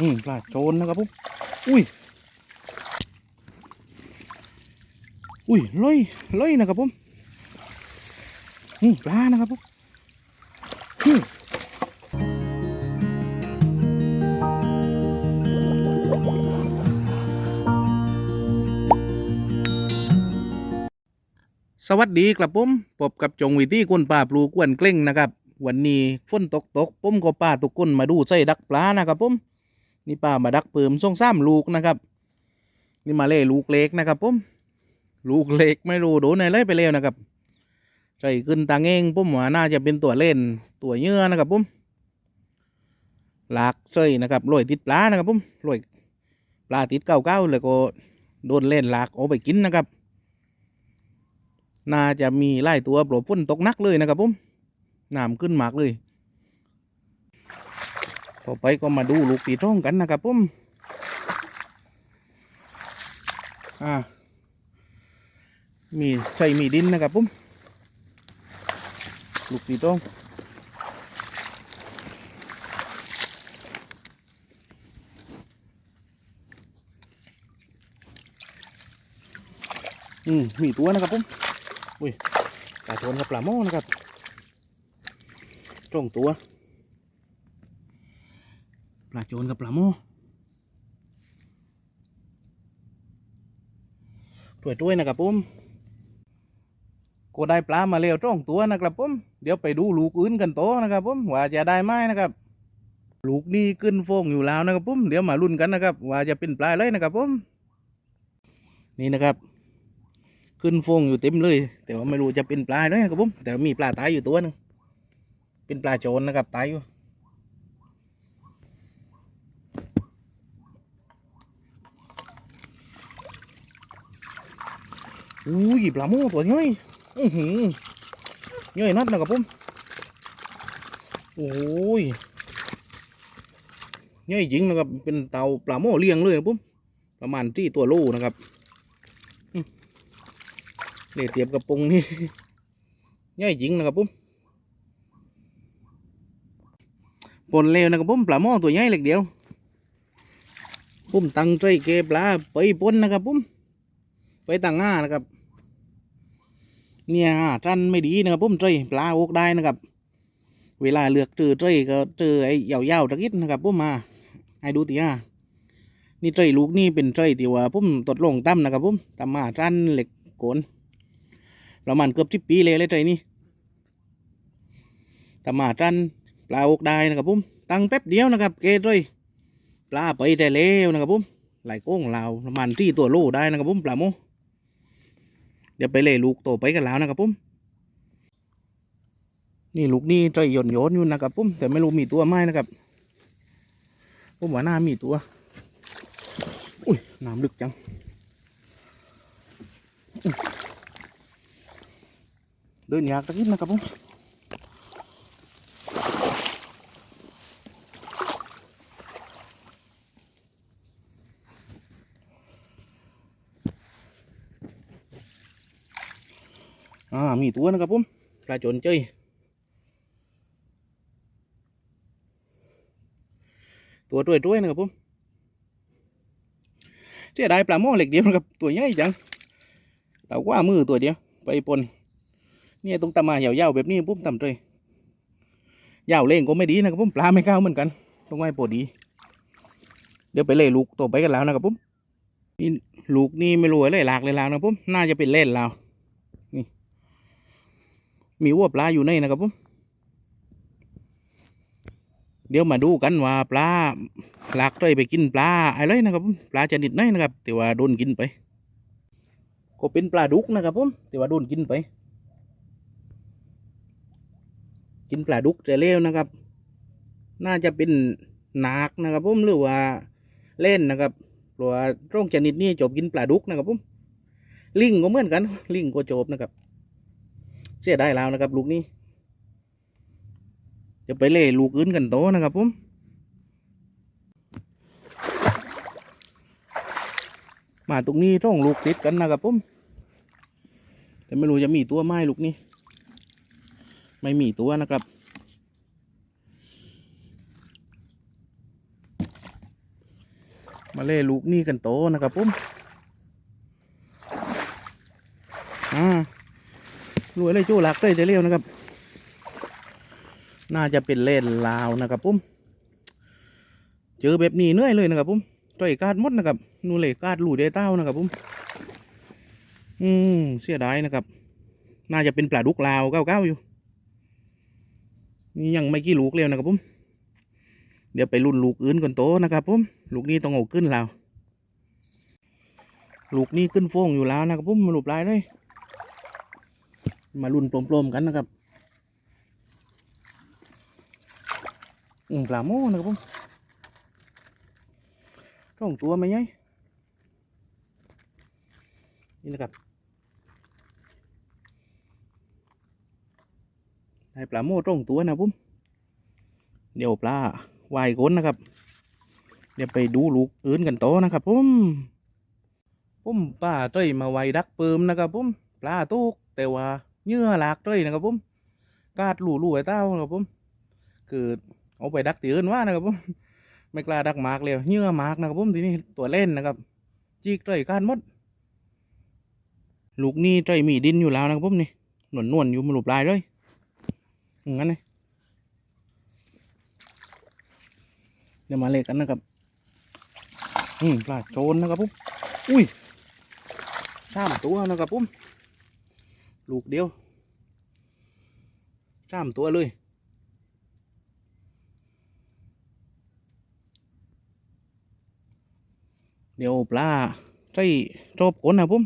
อืมปลาโจรนะครับผมอุ้ย อุ้ยลอยลอยนะครับผมอืมปลานะครับผมอืมสวัสดีครับผมพบกับจงวิธีคนป่าปลูกวนเกล้งนะครับ วันนี้ฝนตกตกผมก็ป้าทุกคนมาดูใส่ดักปลานะครับผม นี่ป้ามาดักเปิมส่งซ้ำลูกนะครับ นี่มาเล่ลูกเล็กนะครับผมลูกเล็กไม่รู้โดนอะไรไปแล้วนะครับใส่ขึ้นตางเองผมว่าน่าจะเป็นตัวเล่นตัวเยื่อนะครับผมหลากใส่นะครับลอยติดปลานะครับผมลอยปลาติดเก้าเก้าแล้วก็โดนเล่นหลากเอาไปกินนะครับ น่าจะมีไล่ตัวโปรฝนตกนักเลยนะครับผมน้ำขึ้นมากเลย ต่อไปก็มาดูลูกตีท้องกันนะครับผมอ่ามีใส่มีดินนะครับผมลูกตีท้องอืมมีตัวนะครับผมอุ้ยปลาโทนกับปลาโม่นะครับตรงตัว ปลาโจนกับปลาโม่ถ้วยนะครับผมก็ได้ปลามาแล้วตรงตัวนะครับผมเดี๋ยวไปดูลูกอื่นกันโตนะครับผมว่าจะได้ไหมนะครับ ลูกนี้ขึ้นโฟงอยู่แล้วนะครับผมเดี๋ยวมาลุ้นกันนะครับ ว่าจะเป็นปลาอะไรนะครับผมนี่นะครับขึ้นโฟงอยู่เต็มเลย แต่ว่าไม่รู้จะเป็นปลาด้วยนะครับผมแต่มีปลาตายอยู่ตัวหนึงเป็นปลาโจรนะครับตายอยู่ อุ้ยปลาโม่ตัวน้อยอือหือย่อยนัดนะครับผมโอ้ยย่อยจริงนะครับ เป็นเตาปลาโม่เลี้ยงเลยนะผมประมาณที่ตัวโลนะครับเนี่ยเทียบกับปงนี่ย่อยจริงนะครับผมปนเลวนะครับผมปลาโม่ตัวใหญ่เล็กเดียวผมตั้งใจเก็บปลาไปปนนะครับผม ไปตั้งง่านะครับ เนี่ยท่านไม่ดีนะครับผมใจปลาโอกได้นะครับ เวลาเลือกเจอใจก็เจอไอ้ยาวๆตะกิดนะครับผมมาให้ดูตีอ่านี่ใจลูกนี่เป็นใจที่ว่าผมตดลงตั้มนะครับผมตั้มมาท่านเหล็กโกนประมาณเกือบสิบปีเลยเลยใจนี่ตั้มมาท่านปลาโอกได้นะครับผมตั้งแป๊บเดียวนะครับ เกตเลยปลาไปแต่เล้วนะครับผมหลายโก้งลาวประมาณที่ตัวโลได้นะครับผมปลาโม เดี๋ยวไปเลยลูกโตไปกันแล้วนะครับผมนี่ลูกนี่ใจหย่อนโยนอยู่นะครับผมแต่ไม่รู้มีตัวไหมนะครับผมว่าน่ามีตัวอุ้ยน้ำลึกจังเดินยากตะกี้นะครับผม มีตัวนะครับผมปลาโจนเจยตัวด้วยด้วยๆนะครับผมเสียดายปลาหม้อเหล็กเดียวนะครับตัวใหญ่จังแต่ว่ามือตัวเดียวไปปนเนี่ยตรงตามายาวๆแบบนี้ปุ๊บต่ำเลยยาวเล่งก็ไม่ดีนะครับผมปลาไม่เข้าเหมือนกันต้องไว้ปวดดี เดี๋ยวไปเล่ลูกตัวไปกันแล้วนะครับผมนี่ลูกนี่ไม่รู้อะไรหลากเลยแล้วนะครับผมน่าจะเป็นเล่นแล้ว มีวัวปลาอยู่ในนะครับผมเดี๋ยวมาดูกันว่าปลาหลากเลยไปกินปลาอะไรนะครับผมปลาชนิดไหนนะครับ แต่ว่าโดนกินไป ก็เป็นปลาดุกนะครับผมแต่ว่าโดนกินไป กินปลาดุกจะเลวนะครับ น่าจะเป็นหนักนะครับผมหรือว่าเล่นนะครับเพราะว่าโรงชนิดนี้จบกินปลาดุกนะครับผมลิงก็เหมือนกัน ลิงก็จบนะครับ เสียได้แล้วนะครับ ลูกนี้จะไปเล่ลูกอื่นกันโตนะครับผมมาตรงนี้ต้องลูกติดกันนะครับผมแต่ไม่รู้จะมีตัวไหมลูกนี้ ไม่มีตัวนะครับมาเล่ลูกนี่กันโตนะครับผมอ่า รวยเลยจู้หลักเลยจะเรียวนะครับ น่าจะเป็นเล่นลาวนะครับผมเจอแบบนี้เหนื่อยเลยนะครับผมต่อยกาดมดนะครับนูเลยกาดหลูเดเต้านะครับผมอืมเสียดายนะครับ น่าจะเป็นปลาดุกลาวเก้าๆอยู่ นี่ยังไม่กี่ลูกเลยนะครับผมเดี๋ยวไปรุ่นลูกอื่นก่อนโตนะครับผมลูกนี้ต้องเอาขึ้นล้วลูกนี้ขึ้นโฟงอยู่แล้วนะครับผมมาหลุปลายเลย มารุ่นปลอมๆกันนะครับอืมปลาโม่นะครับผมต้องตัวไหมยัยนี่นะครับได้ปลาโม่ตรงตัวนะครับผมเดี๋ยวปลาวายก้นนะครับ เดี๋ยวไปดูลูกอื่นกันโตนะครับผมผมป้าต้อยมาไว้ดักเปิมนะครับผมปลาตุกแต่ว่า เหยื่อหลากต้อยนะครับผมกาดหลู่ลู่ไอ้เต้านะครับผมคือเอาไปดักตีอื่นว่านะครับผมไม่กล้าดักมากเลยเหยื่อมากนะครับผมทีนี้ตัวเล่นนะครับจีกต้อยกาดมดลูกนี่ต้ยมีดินอยู่แล้วนะครับผมนี่หนวลนวลๆอยู่มาหลุปลายเลยอย่างนั้นเลยเดี๋ยวมาเลขกันนะครับอืมปลาโจนนะครับผมอุ้ยสามตัวนะครับผม ลูกเดียวสามตัวเลยเดี๋ยวปลาใส่รอบก้นนะผม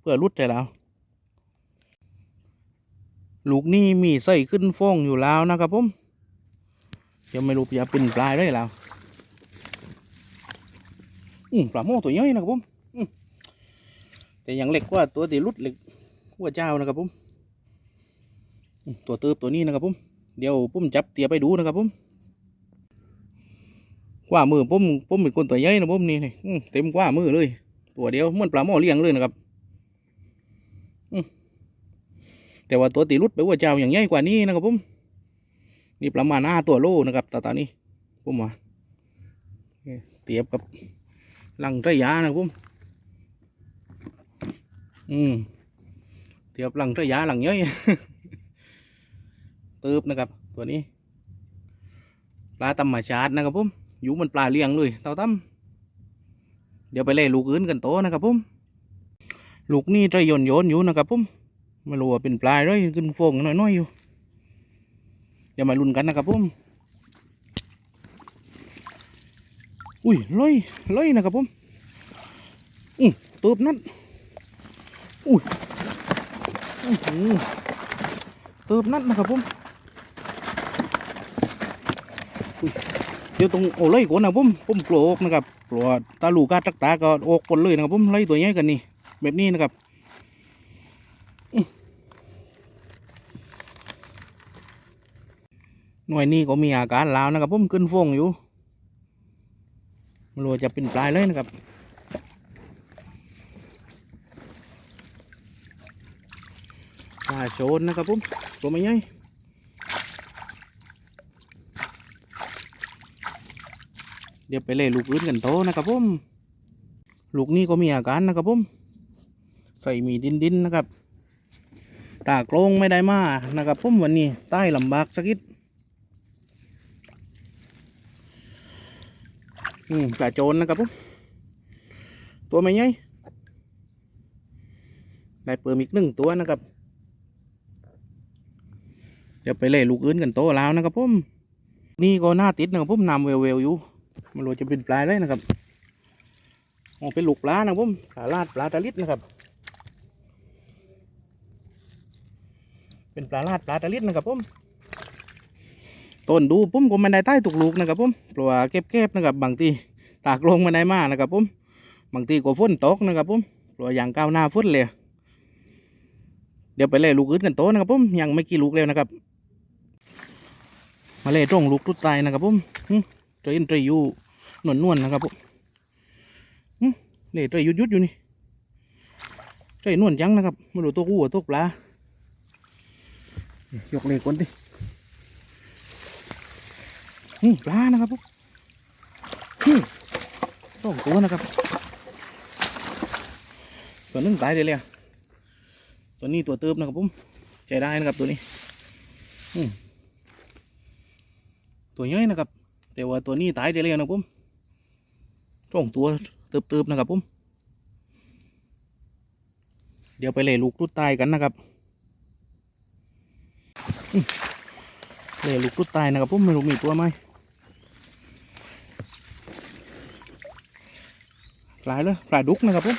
เพื่อรุดใจแล้ว ลูกนี่มีใส่ขึ้นฟองอยู่แล้วนะครับผมยังไม่รู้จะเป็นปลายได้แล้วอืมปลาโม่ตัวย่อยนะครับผมอืมแต่ยังเล็กกว่าตัวที่รุดเล็ก กว่าเจ้านะครับผมตัวเติบตัวนี้นะครับผมเดี๋ยวผมจับเตียไปดูนะครับผมกว่ามือผมผมเป็นคนตัวใหญ่นะผมนี่นี่อืมเต็มกว่ามือเลย ตัวเดียวเหมือนปลาโม่เลี้ยงเลยนะครับอืมแต่ว่าตัวตีรุดไปว่าเจ้าอย่างใหญ่กว่านี้นะครับผมนี่ประมาณห้าตัวโลนะครับตาตานี้ผมว่าเทียบกับลังระยะนะครับผมอืม ทียบหลังระยะหลังย่อยตืบนะครับ ตัวนี้ ปลาธรรมชาตินะครับผมอยู่มันปลาเลี้ยงเลยเต่าตั้มเดี๋ยวไปเล่ลูกอื่นกันโตนะครับผมลูกนี่จะโยนโยนอยู่นะครับผมไม่รู้ว่าเป็นปลายเลยขึ้นฟงน้อยๆอยู่ เดี๋ยวมาลุ้นกันนะครับผมอุ้ยลอยลอยนะครับผมอือตูบนั่นอุ้ย อื้อหือตูบนั่นนะครับผมเดี๋ยวตรงโอ้ไล่ก่อนนะผมผมโปรกนะครับโปรตาลูกาตักตาก็ออกปนเลยนะครับผมไล่ตัวใหญ่กันนี่แบบนี้นะครับหน่วยนี้ก็มีอาการลาวนะครับผมขึ้นฟงอยู่ไม่รู้จะเป็นปลายเลยนะครับปลาโจนนะครับผมตัวไม่ใหญ่เดี๋ยวไปเล่ลูกอื่นกันโตนะครับผมลูกนี้ก็มีอาการนะครับผมใส่มีดินดินนะครับ ตากลงไม่ได้มานะครับผมวันนี้ใต้ลำบากสักนิดอืมปลาโจนนะครับผมตัวไม่ใหญ่ได้เปิมอีกหนึ่งตัวนะครับ เดี๋ยวไปเล่ลูกอื่นกันโตแล้วนะครับผมนี่ก็หน้าติดนะครับผมนำเวลเวลอยู่มันรู้จะเป็นปลายเลยนะครับอ๋อเป็นลูกปลานะครับผมปลาลาดปลาตะลิดนะครับ เป็นปลาลาดปลาตะลิดนะครับผมต้นดูผมก็ไม่ได้ใต้ตุกลูกนะครับผมเพราะว่าเก็บๆนะครับบางทีตากลงม่ได้มากนะครับผมบางทีก็ฝนตกนะครับผมเพราะว่าอย่างก้าวหน้าฝนเลยเดี๋ยวไปเล่ลูกอื่นกันโตนะครับผมยังไม่กี่ลูกแล้วนะครับ มาเล่ตรงลูกทุดตายนะครับผมหึเทรนเทรอยู่นวลนวลนะครับผมเล่เทรยุดยุดอยู่นี่เทรนวลจังนะครับม่รู้ตัวกู้ตัวปลายกเล็กก่อนดิปลานะครับผมอืมโตองตัวนะครับตัวนึงตายเลยเลยตัวนี้ตัวเติบนะครับผมใช้ได้นะครับตัวนี้ อืม ตัวย่อยนะครับ แต่ว่าตัวนี้ตายเลยเลยนะผมสองตัวเติบๆนะครับผมเดี๋ยวไปเลยลูกรุดตายกันนะครับเลยลูกรุดตายนะครับผมไม่รู้มีตัวไหมปลายเลยปลาดุกนะครับผม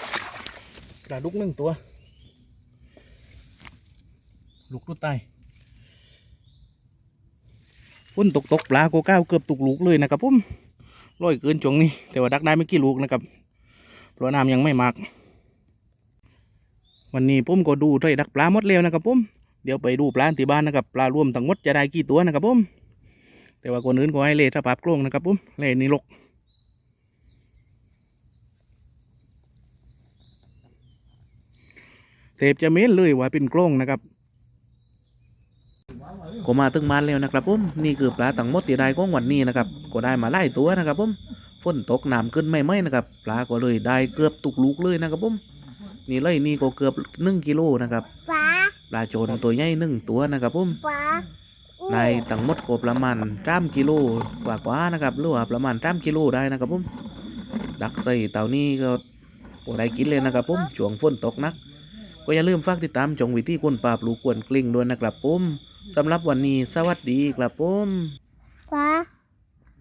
ปลาดุกหนึ่งตัว ลูกรุดตาย ฝนตกตกปลาโกก้าวเกือบตกลูกเลยนะครับผมร้อยเกินจวงนี้ แต่ว่าดักได้ไม่กี่ลูกนะครับเพราะน้ำยังไม่มาก วันนี้ผมก็ดูไร่ดักปลาหมดแล้วนะครับผมเดี๋ยวไปดูปลาที่บ้านนะครับปลารวมทั้งหมดจะได้กี่ตัวนะครับผมแต่ว่าคนอื่นก็ให้เล่สภาพกล้องนะครับผมเล่นี่ลกเทปจะเม้นเลยว่าเป็นกล้องนะครับ ก็มาถึงมานแล้วนะครับผมนี่คือปลาทั้งมดที่ได้ของวันนี้นะครับก็ได้มาไล่ตัวนะครับผมฝนตกน้ำขึ้นไม่ไหมนะครับปลาก็เลยได้เกือบตุกลูกเลยนะครับผมนี่เลยนี่ก็เกือบหนึ่งกิโลนะครับฟ้าปลาโจนตัวใหญ่หนึ่งตัวนะครับผมฟ้าในทั้งมดก็ประมาณสามกิโลกว่าๆนะครับหรือว่าประมาณสามกิโลได้นะครับผมดักใส่เต่านี้ก็พอได้กินเลยนะครับผมช่วงฝนตกหนัก ก็อย่าลืมฝากติดตามจงวิธีคนปราบลูกกวนกลิ้งด้วยนะครับผม สำหรับวันนี้สวัสดีครับผมว้า